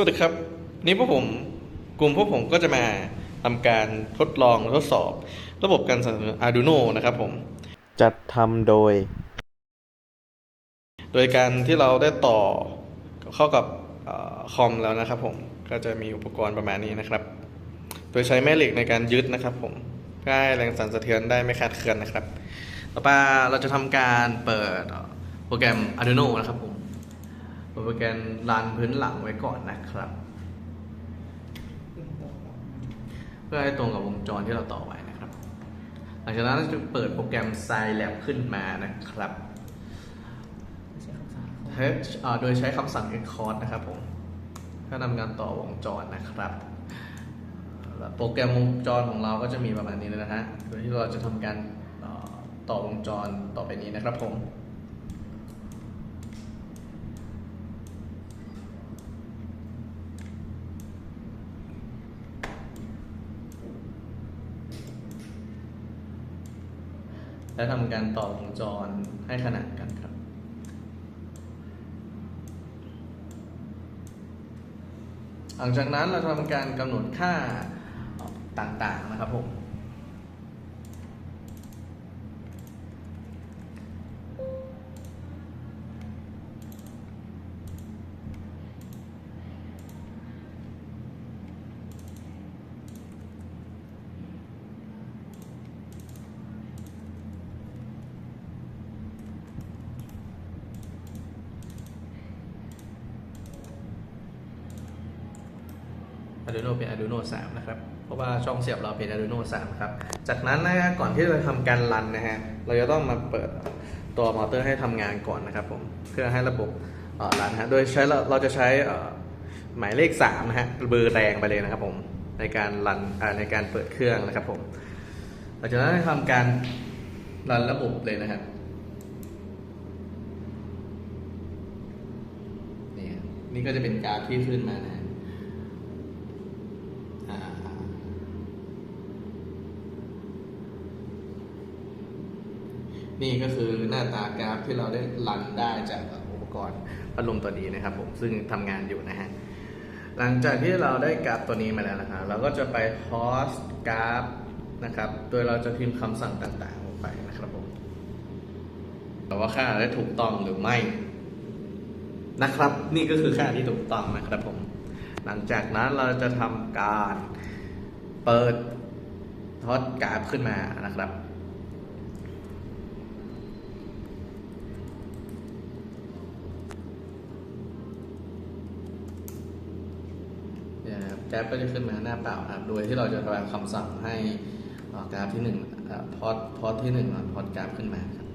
วัสดีครับวันนี้พวกผมกลุ่มพวกผมก็จะมาทำการทดลองทดสอบ ระบบการสั่นสะเทือน Arduino นะครับผม จัดทำโดย โดยการที่เราได้ต่อเข้ากับเออคอมแล้วนะครับผมก็จะมีอุปกรณ์ประมาณนี้นะครับ โดยใช้แม่เหล็กในการยึดนะครับผมเพื่อให้แรงสั่นสะเทือนได้ไม่คลาดเคลื่อนนะครับ ต่อไปเราจะทำการเปิดโปรแกรม Arduino นะครับผมเปิด โปรแกรมรันพื้นหลังไว้ก่อนนะครับ เพื่อให้ตรงกับวงจรที่เราต่อไว้นะครับ หลังจากนั้นเราจะเปิดโปรแกรม Scilab ขึ้นมานะครับโดยใช้คำสั่ง export นะครับผมเพื่อนำการต่อวงจรนะครับโปรแกรมวงจรของเราก็จะมีประมาณนี้นะฮะ โดยที่เราจะทำการต่อวงจรต่อไปนี้นะครับผม และทำการต่อวงจรให้ขนานกันครับ หลังจากนั้นเราทำการกำหนดค่าต่างๆนะครับผม Arduino เป็น Arduino 3 นะครับ เพราะว่าช่องเสียบเราเป็น Arduino 3 ครับ จากนั้นนะฮะก่อนที่เราจะทำการรันนะฮะ เราจะต้องมาเปิดตัวมอเตอร์ให้ทำงานก่อนนะครับผม เพื่อให้ระบบรันฮะ โดยใช้เราเราจะใช้หมายเลข3นะฮะ เบอร์แรงไปเลยนะครับผม ในการรันอ่าในการเปิดเครื่องนะครับผม หลังจากนั้นทำการรันระบบเลยนะครับนี่ฮะนี่ก็จะเป็นกราฟที่ขึ้นมานะฮะ อ่า นี่ก็คือหน้าตากราฟที่เราได้รันได้จากอุปกรณ์พัดลมตัวนี้นะครับ ผมซึ่งทำงานอยู่นะฮะหลังจากที่เราได้กราฟตัวนี้มาแล้วนะครับเราก็จะไปพอสกราฟนะครับ โดยเราจะพิมพ์คำสั่งต่างๆลงไปนะครับผมแต่ว่าค่าได้ถูกต้องหรือไม่นะครับ นี่ก็คือค่าที่ถูกต้องนะครับผม หลังจากนั้นเราจะทำการเปิดทอดกราฟขึ้นมานะครับ เนี่ยนะครับกราฟก็จะขึ้นมาหน้าเปล่าครับ โดยที่เราจะทำคำสั่งให้กราฟที่หนึ่งพอดพอดที่หนึ่งพอดกราฟขึ้นมาครับ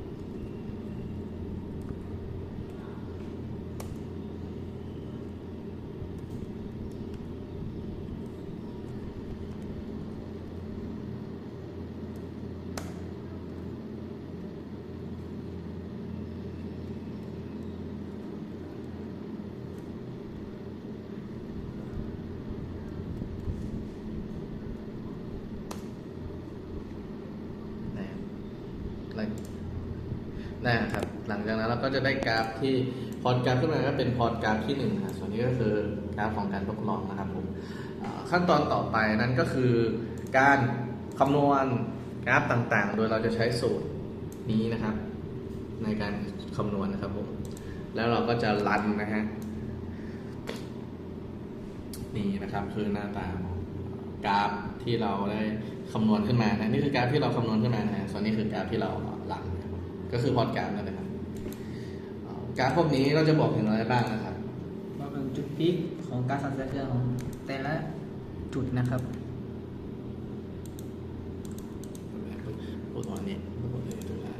แล้วนะครับ หลังจากนั้นเราก็จะได้กราฟที่พอร์ตกราฟขึ้นมาก็เป็นพอร์ตกราฟที่หนึ่งนะส่วนนี้ก็คือกราฟของการทดลองนะครับผมขั้นตอนต่อไปนั้นก็คือการคำนวณกราฟต่างๆ โดยเราจะใช้สูตรนี้นะครับ ในการคำนวณนะครับผมแล้วเราก็จะรันนะฮะนี่นะครับคือหน้าตาของ กราฟที่เราได้คำนวณขึ้นมานะนี่คือกราฟที่เราคำนวณขึ้นมานะฮะส่วนนี้คือกราฟที่เรารันนะครับก็คือพอร์ตกราฟนั่นแหละครับเอ่อกราฟพวกนี้เราจะบอกถึงอะไรบ้างนะครับว่าเป็นจุดพีคของการสั่นสะเทือนของแต่ละจุดนะครับพูดตอนนี้พูดเลยถูกแล้ว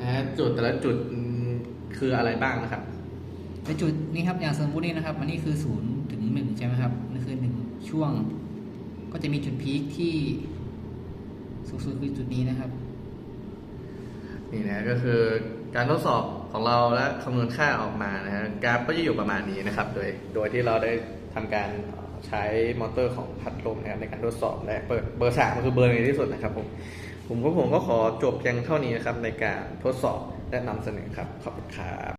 นะฮะจุดแต่ละจุดอืมคืออะไรบ้างนะครับ ในจุดนี้ครับอย่างสมมตินี่นะครับ อันนี้คือศูนย์ถึงหนึ่งใช่ไหมครับนี่คือหนึ่งช่วง ก็จะมีจุดพีคที่สูงสุดคือจุดนี้นะครับ นี่นะก็คือการทดสอบของเราและคำนวณค่าออกมานะฮะกราฟก็จะอยู่ประมาณนี้นะครับ โดยโดยที่เราได้ทำการใช้มอเตอร์ของพัดลมนะครับในการทดสอบและเปิดเบอร์สามคือเบอร์ในที่สุดนะครับผมผมก็ผมก็ขอจบเพียงเท่านี้นะครับในการทดสอบและนำเสนอครับขอบคุณครับ